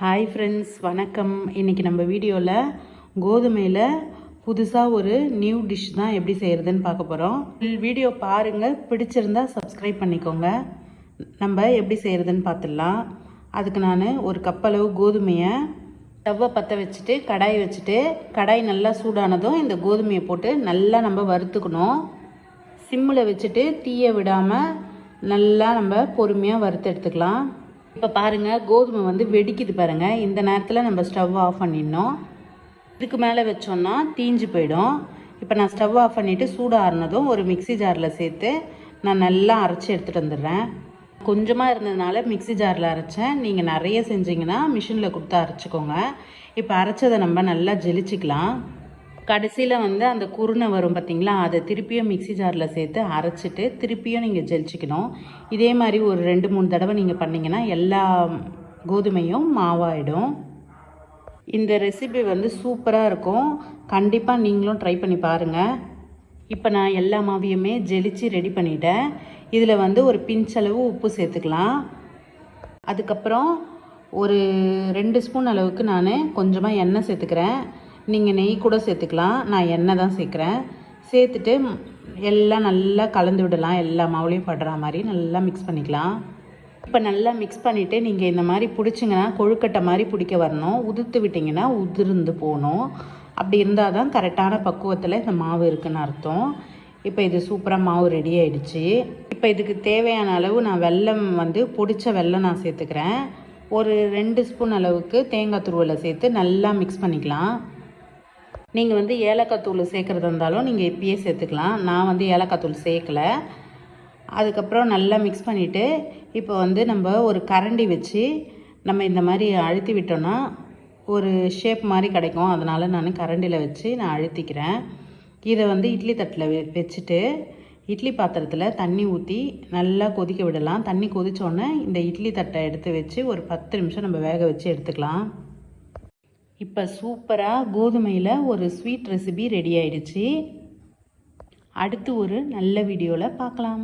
Hi friends வணக்கம். இன்றைக்கி நம்ம வீடியோவில் கோதுமையில் புதுசாக ஒரு நியூ டிஷ் தான் எப்படி செய்கிறதுன்னு பார்க்க போகிறோம் வீடியோ பாருங்கள் பிடிச்சிருந்தா சப்ஸ்கிரைப் பண்ணிக்கோங்க. நம்ம எப்படி செய்கிறதுன்னு பார்த்துடலாம். அதுக்கு நான் ஒரு கப் அளவு கோதுமையை ஸ்டவ்வை பற்ற வச்சுட்டு கடாய் வச்சுட்டு கடாய் நல்லா சூடானதும் இந்த கோதுமையை போட்டு நல்லா நம்ம வறுத்துக்கணும். சிம்மில் வச்சுட்டு தீயை விடாமல் நல்லா நம்ம பொறுமையாக வறுத்து எடுத்துக்கலாம். இப்போ பாருங்கள் கோதுமை வந்து வெடிக்குது பாருங்கள் இந்த நேரத்தில் நம்ம ஸ்டவ் ஆஃப் பண்ணிடணும். இதுக்கு மேலே வச்சோன்னா தீஞ்சு போயிடும். இப்போ நான் ஸ்டவ் ஆஃப் பண்ணிவிட்டு சூடு ஆறுனதும் ஒரு மிக்ஸி ஜாரில் சேர்த்து நான் நல்லா அரைச்சி எடுத்துகிட்டு வந்துடுறேன். கொஞ்சமாக இருந்ததுனால மிக்ஸி ஜாரில் அரைச்சேன். நீங்கள் நிறைய செஞ்சீங்கன்னா மிஷினில் கொடுத்து அரைச்சிக்கோங்க. இப்போ அரைச்சதை நம்ம நல்லா ஜெலிச்சிக்கலாம். கடைசியில் வந்து அந்த குருணை வரும் பார்த்தீங்களா அதை திருப்பியும் மிக்ஸி ஜாரில் சேர்த்து அரைச்சிட்டு திருப்பியும் நீங்கள் ஜெலிச்சிக்கணும். இதே மாதிரி ஒரு ரெண்டு மூணு தடவை நீங்கள் பண்ணிங்கன்னா எல்லா கோதுமையும் மாவாயிடும். இந்த ரெசிபி வந்து சூப்பராக இருக்கும். கண்டிப்பாக நீங்களும் ட்ரை பண்ணி பாருங்கள் இப்போ நான் எல்லா மாவியுமே ஜெலிச்சு ரெடி பண்ணிட்டேன். இதில் வந்து ஒரு பிஞ்சளவு உப்பு சேர்த்துக்கலாம். அதுக்கப்புறம் ஒரு ரெண்டு ஸ்பூன் அளவுக்கு நான் கொஞ்சமாக எண்ணெய் சேர்த்துக்கிறேன். நீங்கள் நெய் கூட சேர்த்துக்கலாம். நான் எண்ணெய் தான் சேர்க்குறேன். சேர்த்துட்டு எல்லாம் நல்லா கலந்து விடலாம். எல்லா மாவுலையும் படுற மாதிரி நல்லா மிக்ஸ் பண்ணிக்கலாம். இப்போ நல்லா மிக்ஸ் பண்ணிவிட்டு நீங்கள் இந்த மாதிரி பிடிச்சிங்கன்னா கொழுக்கட்டை மாதிரி பிடிக்க வரணும். உதிர்த்து விட்டிங்கன்னா உதிர்ந்து போகணும். அப்படி இருந்தால் தான் கரெக்டான பக்குவத்தில் இந்த மாவு இருக்குன்னு அர்த்தம். இப்போ இது சூப்பராக மாவு ரெடி ஆகிடுச்சு இப்போ இதுக்கு தேவையான அளவு நான் வெல்லம் வந்து பிடிச்ச வெல்லம் நான் சேர்த்துக்கிறேன். ஒரு ரெண்டு ஸ்பூன் அளவுக்கு தேங்காய் துருவலை சேர்த்து நல்லா மிக்ஸ் பண்ணிக்கலாம். நீங்கள் வந்து ஏலக்காய் தூள் சேர்க்குறதா இருந்தாலும் நீங்கள் இப்பயே சேர்த்துக்கலாம். நான் வந்து ஏலக்காய் தூள் சேர்க்கலை. அதுக்கப்புறம் நல்லா மிக்ஸ் பண்ணிவிட்டு இப்போ வந்து நம்ம ஒரு கரண்டி வச்சு நம்ம இந்த மாதிரி அழுத்தி விட்டோன்னா ஒரு ஷேப் மாதிரி கிடைக்கும். அதனால் நான் கரண்டியில் வச்சு நான் அழுத்திக்கிறேன். இதை வந்து இட்லி தட்டில் வச்சுட்டு இட்லி பாத்திரத்தில் தண்ணி ஊற்றி நல்லா கொதிக்க விடலாம். தண்ணி கொதித்தோடனே இந்த இட்லி தட்டை எடுத்து வச்சு ஒரு பத்து நிமிஷம் நம்ம வேக வச்சு எடுத்துக்கலாம். இப்போ சூப்பராக கோதுமையில் ஒரு ஸ்வீட் ரெசிபி ரெடி ஆயிடுச்சு. அடுத்து ஒரு நல்ல வீடியோவில் பார்க்கலாம்.